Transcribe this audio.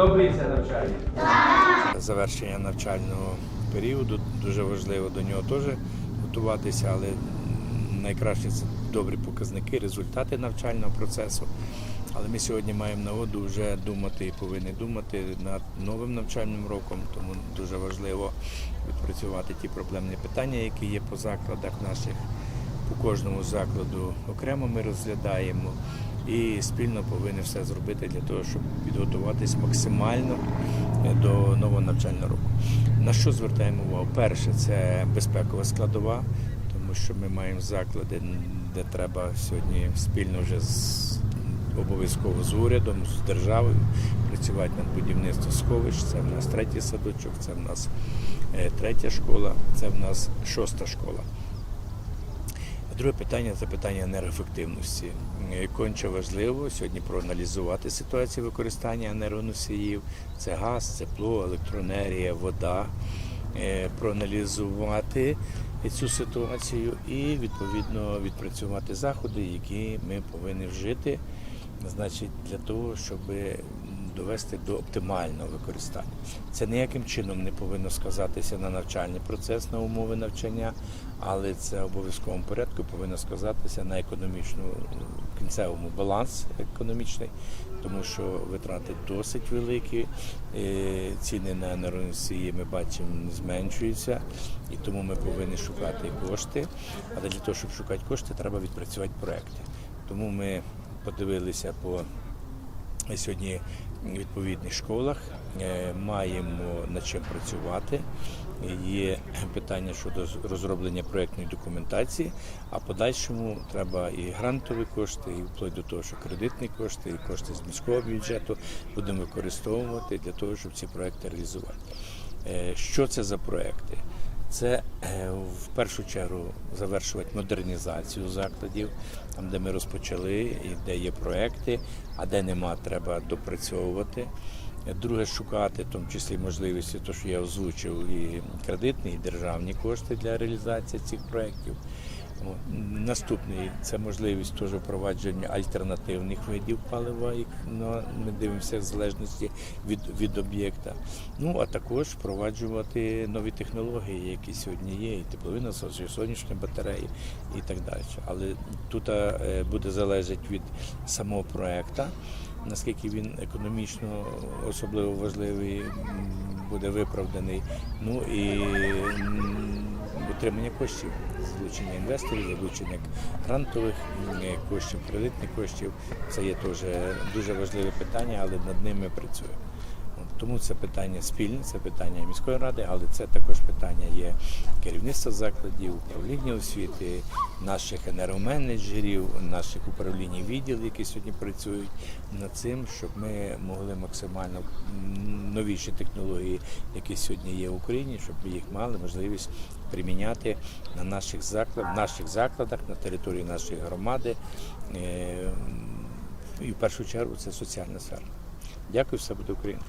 Подобається навчання? завершення навчального періоду. Дуже важливо до нього теж готуватися, але найкраще це добрі показники, результати навчального процесу. Але ми сьогодні маємо нагоду вже думати і повинні думати над новим навчальним роком, тому дуже важливо відпрацювати ті проблемні питання, які є по закладах наших. По кожному закладу окремо ми розглядаємо і спільно повинні все зробити для того, щоб підготуватись максимально до нового навчального року. На що звертаємо увагу? Перше, це безпекова складова, тому що ми маємо заклади, де треба сьогодні спільно вже з обов'язково з урядом, з державою працювати над будівництвом сховищ. Це в нас третій садочок, це в нас е, третя школа, це в нас шоста школа. Друге питання це питання енергоефективності. Е, Конче важливо сьогодні проаналізувати ситуацію використання енергоносіїв. Це газ, тепло, електроенергія, вода. Е, Проаналізувати цю ситуацію і відповідно відпрацювати заходи, які ми повинні вжити, значить, для того, щоб довести до оптимального використання. Це ніяким чином не повинно сказатися на навчальний процес, на умови навчання, але це обов'язковому порядку повинно сказатися на економічну кінцевому баланс економічний, тому що витрати досить великі, е, ціни на енергоносії ми бачимо зменшуються, і тому ми повинні шукати кошти. Але для того, щоб шукати кошти, треба відпрацювати проекти. Тому ми подивилися по сьогодні в відповідних школах, е, маємо над чим працювати. Є питання щодо розроблення проєктної документації, а подальшому треба і грантові кошти, і вплоть до того, що кредитні кошти, і кошти з міського бюджету будемо використовувати для того, щоб ці проекти реалізувати. Е, Що це за проекти? Це е, в першу чергу завершувати модернізацію закладів, там, де ми розпочали, і де є проекти, а де нема, треба допрацьовувати. Друге, шукати, в тому числі можливості, то що я озвучив, і кредитні, і державні кошти для реалізації цих проєктів. Наступний це можливість теж впровадження альтернативних видів палива, як ми дивимося в залежності від, від об'єкта. Ну а також впроваджувати нові технології, які сьогодні є, і теплові насоси, і сонячні батареї і так далі. Але тут е, буде залежати від самого проекту, наскільки він економічно особливо важливий, буде виправданий. Ну і отримання коштів, залучення інвесторів, залучення грантових коштів, кредитних коштів. Це є теж дуже важливе питання, але над ними працюємо. Тому це питання спільне, це питання міської ради, але це також питання є керівництва закладів, управління освіти, наших енергоменеджерів, наших управлінь і відділів, які сьогодні працюють над цим, щоб ми могли максимально новіші технології, які сьогодні є в Україні, щоб ми їх мали можливість приміняти на наших закладах, наших закладах на території нашої громади. Е, І в першу чергу це соціальна сфера. Дякую, все буде Україна.